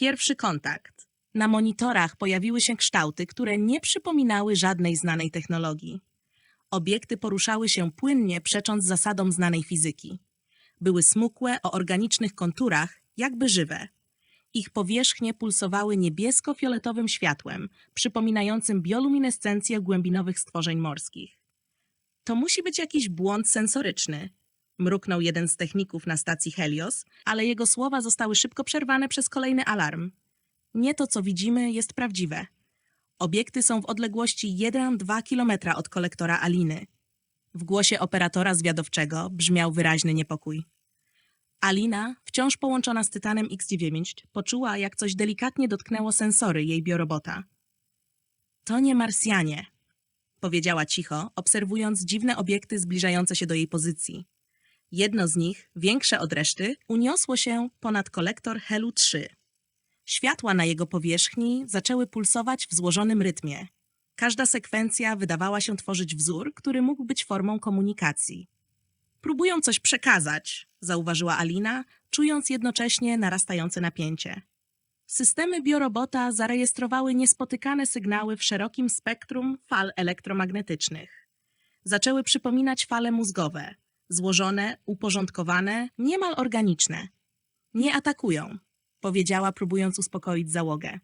Pierwszy kontakt. Na monitorach pojawiły się kształty, które nie przypominały żadnej znanej technologii. Obiekty poruszały się płynnie, przecząc zasadom znanej fizyki. Były smukłe, o organicznych konturach, jakby żywe. Ich powierzchnie pulsowały niebiesko-fioletowym światłem, przypominającym bioluminescencję głębinowych stworzeń morskich. To musi być jakiś błąd sensoryczny, mruknął jeden z techników na stacji Helios, ale jego słowa zostały szybko przerwane przez kolejny alarm. Nie to, co widzimy, jest prawdziwe. Obiekty są w odległości 1-2 km od kolektora Aliny. W głosie operatora zwiadowczego brzmiał wyraźny niepokój. Alina, wciąż połączona z Tytanem X9, poczuła, jak coś delikatnie dotknęło sensory jej biorobota. To nie Marsjanie, powiedziała cicho, obserwując dziwne obiekty zbliżające się do jej pozycji. Jedno z nich, większe od reszty, uniosło się ponad kolektor Helu 3. Światła na jego powierzchni zaczęły pulsować w złożonym rytmie. Każda sekwencja wydawała się tworzyć wzór, który mógł być formą komunikacji. Próbują coś przekazać, zauważyła Alina, czując jednocześnie narastające napięcie. Systemy biorobota zarejestrowały niespotykane sygnały w szerokim spektrum fal elektromagnetycznych. Zaczęły przypominać fale mózgowe, złożone, uporządkowane, niemal organiczne. Nie atakują, powiedziała, próbując uspokoić załogę.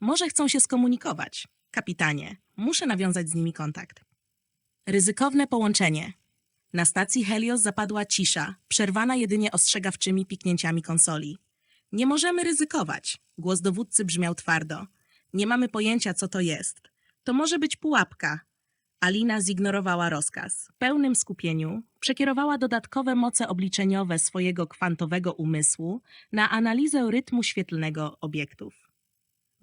Może chcą się skomunikować. Kapitanie, muszę nawiązać z nimi kontakt. Ryzykowne połączenie. Na stacji Helios zapadła cisza, przerwana jedynie ostrzegawczymi piknięciami konsoli. Nie możemy ryzykować. Głos dowódcy brzmiał twardo. Nie mamy pojęcia, co to jest. To może być pułapka. Alina zignorowała rozkaz. W pełnym skupieniu przekierowała dodatkowe moce obliczeniowe swojego kwantowego umysłu na analizę rytmu świetlnego obiektów.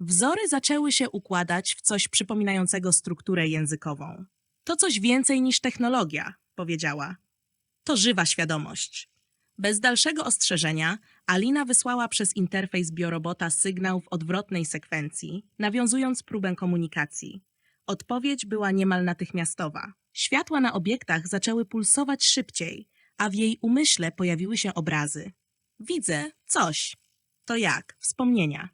Wzory zaczęły się układać w coś przypominającego strukturę językową. To coś więcej niż technologia, powiedziała. To żywa świadomość. Bez dalszego ostrzeżenia Alina wysłała przez interfejs biorobota sygnał w odwrotnej sekwencji, nawiązując próbę komunikacji. Odpowiedź była niemal natychmiastowa. Światła na obiektach zaczęły pulsować szybciej, a w jej umyśle pojawiły się obrazy. Widzę coś. To jak? Wspomnienia.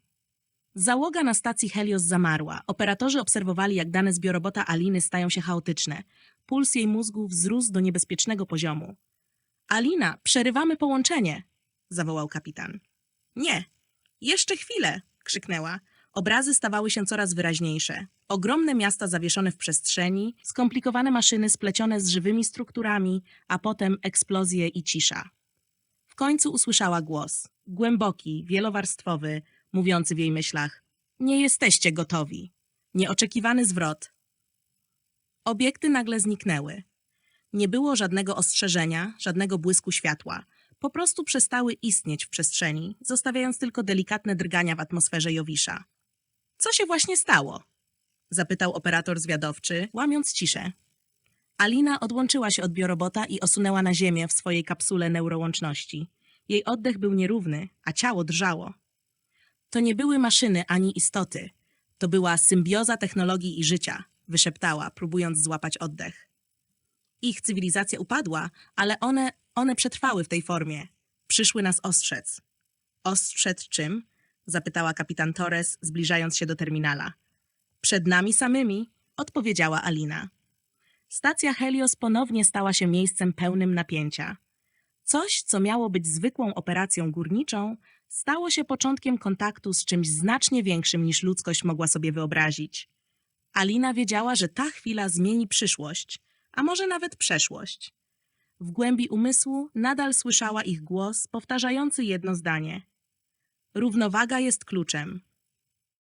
Załoga na stacji Helios zamarła. Operatorzy obserwowali, jak dane z biorobota Aliny stają się chaotyczne. Puls jej mózgu wzrósł do niebezpiecznego poziomu. Alina, przerywamy połączenie, zawołał kapitan. Nie, jeszcze chwilę, krzyknęła. Obrazy stawały się coraz wyraźniejsze. Ogromne miasta zawieszone w przestrzeni, skomplikowane maszyny splecione z żywymi strukturami, a potem eksplozje i cisza. W końcu usłyszała głos, głęboki, wielowarstwowy, mówiący w jej myślach: Nie jesteście gotowi. Nieoczekiwany zwrot. Obiekty nagle zniknęły. Nie było żadnego ostrzeżenia, żadnego błysku światła. Po prostu przestały istnieć w przestrzeni, zostawiając tylko delikatne drgania w atmosferze Jowisza. Co się właśnie stało? Zapytał operator zwiadowczy, łamiąc ciszę. Alina odłączyła się od biorobota i osunęła na ziemię w swojej kapsule neurołączności. Jej oddech był nierówny, a ciało drżało. To nie były maszyny ani istoty. To była symbioza technologii i życia, wyszeptała, próbując złapać oddech. Ich cywilizacja upadła, ale one, one przetrwały w tej formie. Przyszły nas ostrzec. Ostrzec czym? Zapytała kapitan Torres, zbliżając się do terminala. Przed nami samymi, odpowiedziała Alina. Stacja Helios ponownie stała się miejscem pełnym napięcia. Coś, co miało być zwykłą operacją górniczą, stało się początkiem kontaktu z czymś znacznie większym niż ludzkość mogła sobie wyobrazić. Alina wiedziała, że ta chwila zmieni przyszłość, a może nawet przeszłość. W głębi umysłu nadal słyszała ich głos powtarzający jedno zdanie. Równowaga jest kluczem.